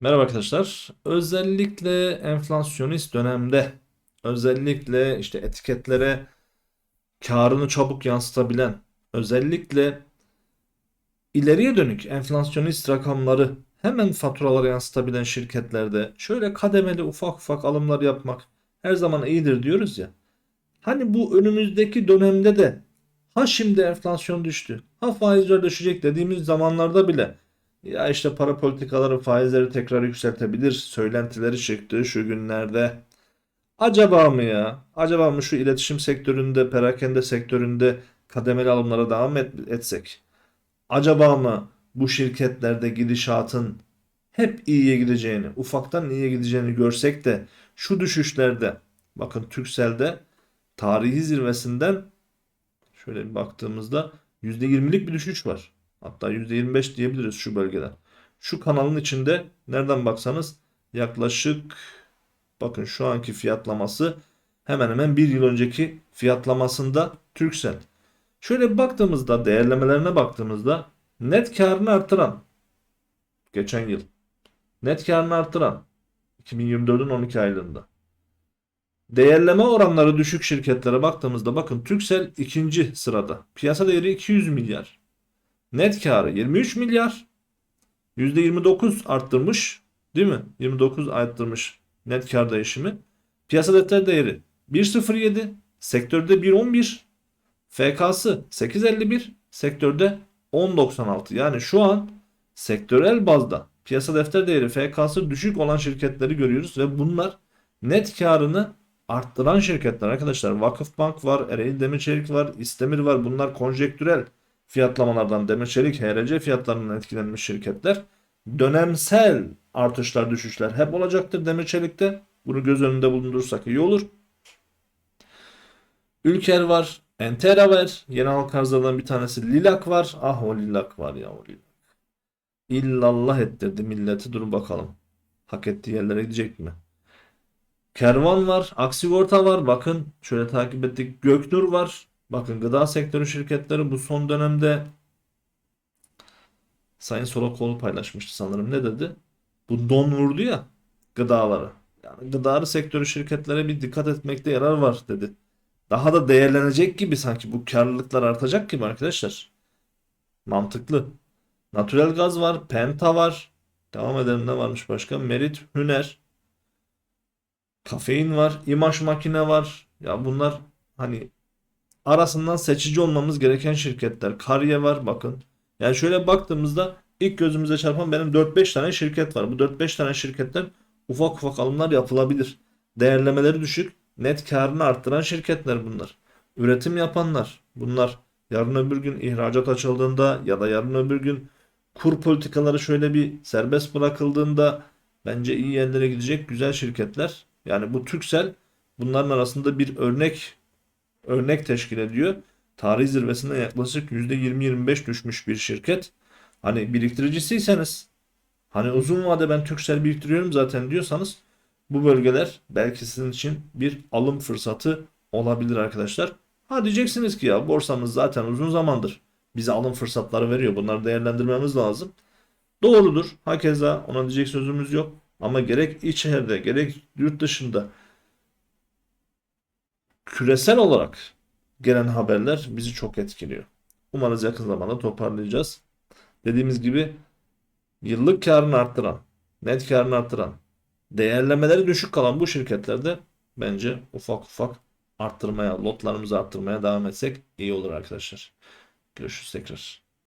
Merhaba arkadaşlar. Özellikle enflasyonist dönemde özellikle işte etiketlere karını çabuk yansıtabilen özellikle ileriye dönük enflasyonist rakamları hemen faturalara yansıtabilen şirketlerde şöyle kademeli ufak ufak alımlar yapmak her zaman iyidir diyoruz ya. Hani bu önümüzdeki dönemde de ha şimdi enflasyon düştü, ha faizler düşecek dediğimiz zamanlarda bile ya işte para politikaları faizleri tekrar yükseltebilir söylentileri çıktı şu günlerde. Acaba mı ya? Acaba mı şu iletişim sektöründe, perakende sektöründe kademeli alımlara devam et- etsek? Acaba mı bu şirketlerde gidişatın hep iyiye gideceğini, ufaktan iyiye gideceğini görsek de şu düşüşlerde, bakın Turkcell'de tarihi zirvesinden şöyle bir baktığımızda %20'lik bir düşüş var. Hatta %25 diyebiliriz şu bölgeden. Şu kanalın içinde nereden baksanız yaklaşık bakın şu anki fiyatlaması hemen hemen bir yıl önceki fiyatlamasında Turkcell. Şöyle baktığımızda değerlemelerine baktığımızda net karını artıran geçen yıl net karını artıran 2024'ün 12 aylığında Değerleme oranları düşük şirketlere baktığımızda bakın Turkcell ikinci sırada. Piyasa değeri 200 milyar. Net karı 23 milyar. %29 arttırmış. Değil mi? 29 arttırmış net kar değişimi. Piyasa defter değeri 1.07. Sektörde 1.11. FK'sı 8.51. Sektörde 10.96. Yani şu an sektörel bazda piyasa defter değeri FK'sı düşük olan şirketleri görüyoruz ve bunlar net karını arttıran şirketler arkadaşlar. Vakıfbank var, Ereğli Demirçelik var, İstemir var. Bunlar konjektürel fiyatlamalardan Demirçelik, HRC fiyatlarından etkilenmiş şirketler. Dönemsel artışlar, düşüşler hep olacaktır Demirçelik'te. Bunu göz önünde bulundurursak iyi olur. Ülker var, Entera var. Yeni halka arzlardan bir tanesi Lilak var. Ah o Lilak var ya o Lilak. İllallah ettirdi milleti. Durun bakalım. Hak ettiği yerlere gidecek mi? Kervan var, Aksigorta var. Bakın şöyle takip ettik. Göknur var. Bakın gıda sektörü şirketleri bu son dönemde Sayın Solakoğlu paylaşmıştı sanırım. Ne dedi? Bu don vurdu ya gıdalara. Yani gıda sektörü şirketlere bir dikkat etmekte yarar var dedi. Daha da değerlenecek gibi sanki bu karlılıklar artacak gibi arkadaşlar. Mantıklı. Natural gaz var, Penta var. Devam edelim ne varmış başka? Merit, Hüner. Kafein var, imaj makine var. Ya bunlar hani arasından seçici olmamız gereken şirketler. Karye var bakın. Yani şöyle baktığımızda ilk gözümüze çarpan benim 4-5 tane şirket var. Bu 4-5 tane şirketten ufak ufak alımlar yapılabilir. Değerlemeleri düşük, net karını arttıran şirketler bunlar. Üretim yapanlar. Bunlar yarın öbür gün ihracat açıldığında ya da yarın öbür gün kur politikaları şöyle bir serbest bırakıldığında bence iyi yerlere gidecek güzel şirketler. Yani bu Turkcell bunların arasında bir örnek örnek teşkil ediyor. Tarih zirvesinden yaklaşık %20-25 düşmüş bir şirket. Hani biriktiricisiyseniz hani uzun vade ben Turkcell biriktiriyorum zaten diyorsanız bu bölgeler belki sizin için bir alım fırsatı olabilir arkadaşlar. Ha diyeceksiniz ki ya borsamız zaten uzun zamandır bize alım fırsatları veriyor. Bunları değerlendirmemiz lazım. Doğrudur. Hakeza ona diyecek sözümüz yok. Ama gerek içeride gerek yurt dışında küresel olarak gelen haberler bizi çok etkiliyor. Umarız yakın zamanda toparlayacağız. Dediğimiz gibi yıllık karını arttıran, net karını arttıran, değerlemeleri düşük kalan bu şirketlerde bence ufak ufak arttırmaya, lotlarımızı arttırmaya devam etsek iyi olur arkadaşlar. Görüşürüz tekrar.